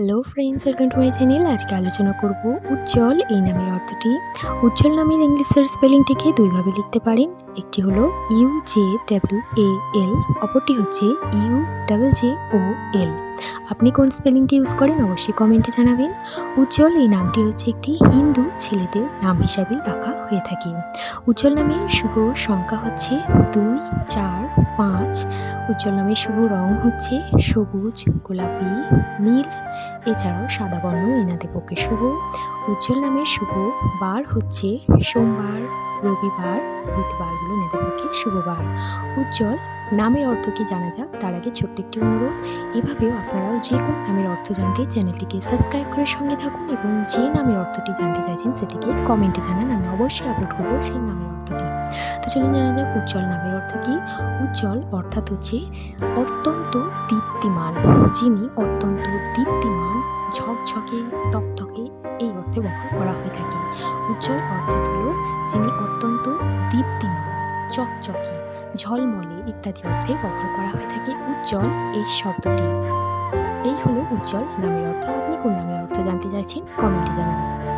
Hello friends welcome to my channel আজকে আলোচনা করব উজ্জ্বল এই নামের অর্থটি। উজ্জ্বল নামের ইংলিশের স্পেলিংটিকে দুইভাবে লিখতে পারেন। একটি হলো U J W A L অপরটি হচ্ছে U double J O L আপনি কোন স্পেলিংটি ইউজ করেন অবশ্যই কমেন্টে জানাবেন। উজ্জ্বল এই নামটি হচ্ছে একটি হিন্দু ছেলেদের নাম হিসাবে রাখা হয়ে থাকে। উজ্জ্বল নামের শুভ সংখ্যা হচ্ছে দুই, চার, পাঁচ। উজ্জ্বল নামের শুভ রং হচ্ছে সবুজ, গোলাপি, নীল। এছাড়াও সাদা বর্ণ এনাদের পক্ষে শুভ, উজ্জ্বল নামের শুভ, বার হচ্ছে সোমবার, রবিবার, বুধবারগুলো এনাদের পক্ষে শুভবার। উজ্জ্বল নামের অর্থ কি জানা যাক? তার আগে ছোট্ট একটি অনুরোধ, এভাবেও আপনারাও যে কোনো নামের অর্থ জানতে চ্যানেলটিকে সাবস্ক্রাইব করে সঙ্গে থাকুন এবং যে নামের অর্থটি জানতে চাইছেন সেটিকে কমেন্টে জানান আমি অবশ্যই আপলোড করব সেই নামের অর্থটি। তো চলুন জানা যাক উজ্জ্বল নামের অর্থ কি? উজ্জ্বল অর্থাৎ হচ্ছে অত্যন্ত দীপ্তিমান। যিনি অত্যন্ত দীপ্তিমান, ঝকঝকে, তকতকে এই অর্থে ব্যবহার করা হয়ে থাকে। উজ্জ্বল অর্থাৎ হল যিনি অত্যন্ত দীপ্তিমান, চকচকে, ঝলমলে ইত্যাদি অর্থে ব্যবহার করা হয়ে থাকে উজ্জ্বল এই শব্দটি। এই হলো উজ্জ্বল নামের অর্থ। আপনি কোন নামের অর্থ জানতে চাইছেন? কমেন্টে জানান।